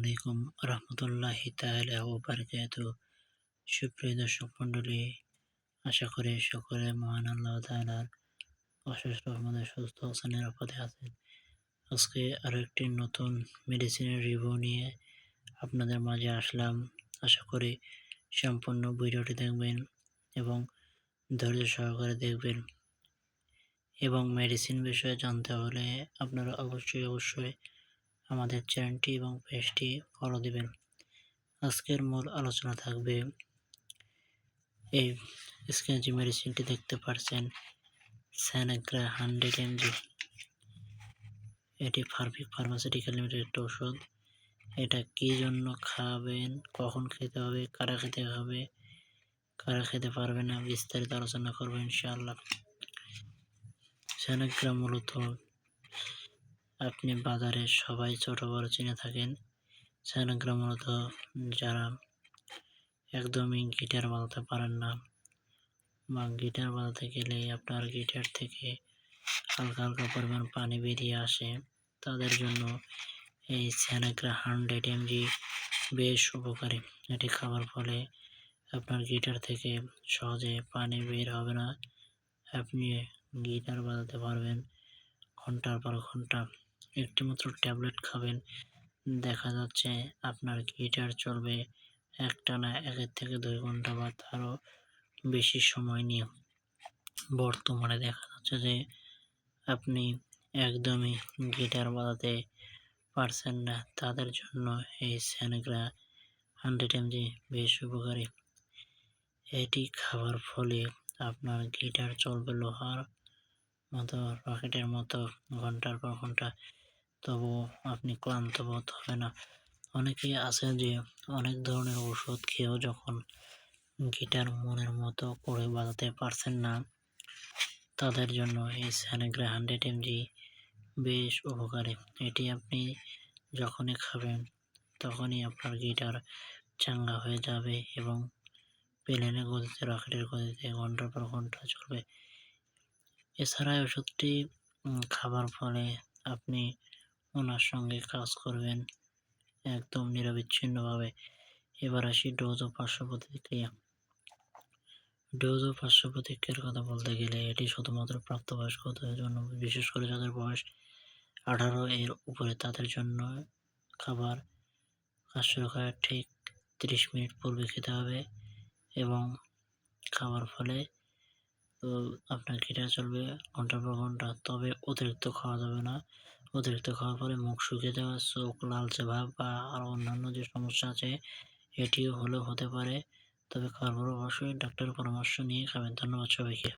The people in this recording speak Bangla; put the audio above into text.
আলাইকুম রহমতুল্লাহি তাআলা ও বারাকাতু সুপ্রিয় দর্শক মণ্ডলী, আশা করি সকলে মহান আল্লাহ তাআলার অশেষ রহমতে সুস্থ আছেন, নিরাপদে আছেন। আজকে আরও একটি নতুন মেডিসিনের রিভিউ নিয়ে আপনাদের মাঝে আসলাম। আশা করি সম্পূর্ণ ভিডিওটি দেখবেন এবং ধৈর্য সহকারে দেখবেন। এবং মেডিসিন বিষয়ে জানতে হলে আপনারা অবশ্যই অবশ্যই আমাদের চ্যানেলটি এবং পেজটি ফলো দিবেন। আজকের মূল আলোচনা থাকবে এই স্ক্রিনে যে মেডিসিনটি দেখতে পাচ্ছেন স্যানাগ্রা হান্ড্রেড এমজি এটি ফার্মিক ফার্মাসিউটিক্যাল লিমিটেড একটা ওষুধ এটা কি জন্য খাবেন, কখন খেতে হবে, কারা খেতে হবে কারা খেতে পারবে না, বিস্তারিত আলোচনা করব ইনশাআল্লাহ। স্যানাগ্রা মূলত আপনি বাজারে সবাই ছোট বড় চিনে থাকেন। স্যানাগ্রা মূলত যারা একদমই গিটার বাজাতে পারেন না। বা গিটার বাজাতে গেলে আপনার গিটার থেকে হালকা হালকা পরিমাণ পানি বেরিয়ে আসে। তাদের জন্য এই স্যানাগ্রা হান্ড্রেড এমজি বেশ উপকারী। এটি খাওয়ার ফলে আপনার গিটার থেকে সহজে পানি বের হবে না। আপনি গিটার বাজাতে পারবেন ঘণ্টার পর ঘণ্টা। একটি মাত্র ট্যাবলেট খাবেন, দেখা যাচ্ছে আপনার গিটার চলবে একটানা একের থেকে দুই ঘণ্টা বা তারও বেশি সময় নিয়ে। বর্তমানে দেখা যাচ্ছে যে আপনি একদমই গিটার বাজাতে পারছেন না, তাদের জন্য এই স্যানগ্রা হান্ড্রেড এমজি বেশ উপকারী। এটি খাওয়ার ফলে আপনার গিটার চলবে লোহার মতো, রকেটের মতো, ঘণ্টার পর ঘণ্টা। তবু আপনি ক্লান্ত বোধ হবে না। অনেকেই আছে যে অনেক ধরনের ওষুধ খেয়েও যখন গিটার মনের মতো করে বাজাতে পারছেন না, তাদের জন্য এই স্যানেগ্রা হান্ড্রেড এমজি বেশ উপকারী। এটি আপনি যখনই খাবেন, তখনই আপনার গিটার চাঙ্গা হয়ে যাবে এবং প্লেনের গতিতে, রকেটের গতিতে ঘণ্টার পর ঘণ্টা চলবে। এছাড়া ওষুধটি খাবার ফলে আপনি ওনার সঙ্গে কাজ করবেন একদম নিরবিচ্ছিন্নভাবে। এবার আসি ডোজ ও পার্শ্ব প্রতিক্রিয়া ডোজ ও পার্শ্ব প্রতিক্রিয়ার কথা বলতে গেলে এটি শুধুমাত্র প্রাপ্তবয়স্কদের জন্য, বিশেষ করে যাদের বয়স আঠারো এর উপরে তাদের জন্য খাবার কার্যকর ঠিক তিরিশ মিনিট পূর্বে খেতে হবে এবং খাওয়ার ফলে আপনার গিটার চলবে ঘণ্টার পর ঘণ্টা, তবে অতিরিক্ত খাওয়া যাবে না। অতিরিক্ত খাওয়ার ফলে মুখ শুকিয়ে যাওয়া, চোখ লালচে ভাব বা আরও অন্যান্য যে সমস্যা আছে, এটিও হলেও হতে পারে। তবে খাওয়ার পর অবশ্যই ডাক্তারের পরামর্শ নিয়ে খাবেন। ধন্যবাদ সবাইকে।